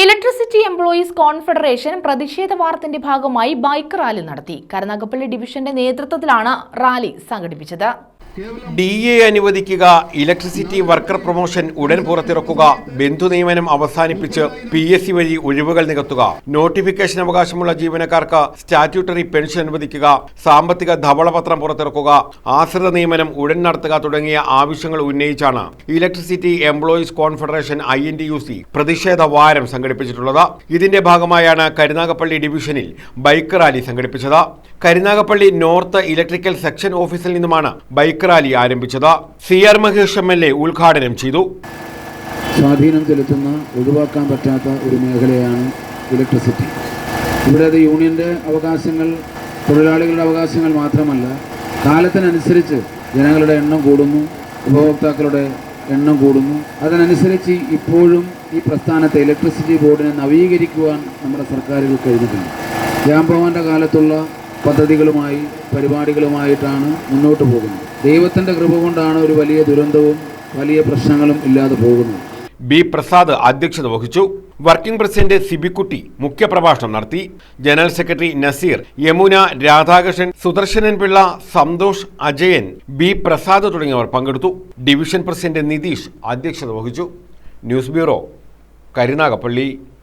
Electricity employees confederation പ്രതിഷേധ വാർത്തിന്റെ ഭാഗമായി bike rally നടത്തി. കരുനാഗപ്പള്ളി ഡിവിഷന്റെ നേതൃത്വത്തിലാണ് റാലി സംഘടിപ്പിച്ചത്. ഡി എ അനുവദിക്കുക ഇലക്ട്രിസിറ്റി വർക്കർ പ്രൊമോഷൻ ഉടൻ പുറത്തിറക്കുക ബന്ധു നിയമനം അവസാനിപ്പിച്ച് പി എസ് സി വഴി ഒഴിവുകൾ നികത്തുക. നോട്ടിഫിക്കേഷൻ അവകാശമുള്ള ജീവനക്കാർക്ക് സ്റ്റാറ്റ്യൂട്ടറി പെൻഷൻ അനുവദിക്കുക സാമ്പത്തിക ധവളപത്രം പുറത്തിറക്കുക ആശ്രിത നിയമനം ഉടൻ നടത്തുക തുടങ്ങിയ ആവശ്യങ്ങൾ ഉന്നയിച്ചാണ് electricity employees confederation I N U C പ്രതിഷേധ വാരം സംഘടിപ്പിച്ചിട്ടുള്ളത്. ഇതിന്റെ ഭാഗമായാണ് കരുനാഗപ്പള്ളി ഡിവിഷനിൽ ബൈക്ക് റാലി സംഘടിപ്പിച്ചത്. കരുനാഗപ്പള്ളി നോർത്ത് ഇലക്ട്രിക്കൽ സെക്ഷൻ ഓഫീസിൽ നിന്നുമാണ് ബൈക്ക് റാലി ആരംഭിച്ചത്. C R Mahesh M L A ഉദ്ഘാടനം ചെയ്തു. സ്വാധീനം ചെലുത്തുന്ന ഒഴിവാക്കാൻ പറ്റാത്ത ഒരു മേഖലയാണ് ഇലക്ട്രിസിറ്റി. ഇവിടെ അത് യൂണിയന്റെ അവകാശങ്ങൾ തൊഴിലാളികളുടെ അവകാശങ്ങൾ മാത്രമല്ല കാലത്തിനനുസരിച്ച് ജനങ്ങളുടെ എണ്ണം കൂടുന്നു ഉപഭോക്താക്കളുടെ എണ്ണം കൂടുന്നു. അതിനനുസരിച്ച് ഇപ്പോഴും ഈ പ്രസ്ഥാനത്തെ ഇലക്ട്രിസിറ്റി ബോർഡിനെ നവീകരിക്കുവാൻ നമ്മുടെ സർക്കാരുകൾ കഴിഞ്ഞിട്ടുണ്ട്. രാംഭവന്റെ കാലത്തുള്ള പദ്ധതികളുമായി പരിപാടികളുമായിട്ടാണ് മുന്നോട്ട് പോകുന്നത്. ദൈവത്തിന്റെ കൃപ കൊണ്ടാണ് ഒരു വലിയ ദുരന്തവും വലിയ പ്രശ്നങ്ങളും ഇല്ലാതെ പോകുന്നത്. ബി പ്രസാദ് അധ്യക്ഷത വഹിച്ചു. വർക്കിംഗ് പ്രസിഡന്റ് സിബിക്കുട്ടി മുഖ്യപ്രഭാഷണം നടത്തി. General secretary Nazeer Yamuna Radhakrishnan Sudarshanan Pillai Santhosh Ajayan B Prasad തുടങ്ങിയവർ പങ്കെടുത്തു. ഡിവിഷൻ പ്രസിഡന്റ് നിതീഷ് അധ്യക്ഷത വഹിച്ചു. News bureau Karunagappally.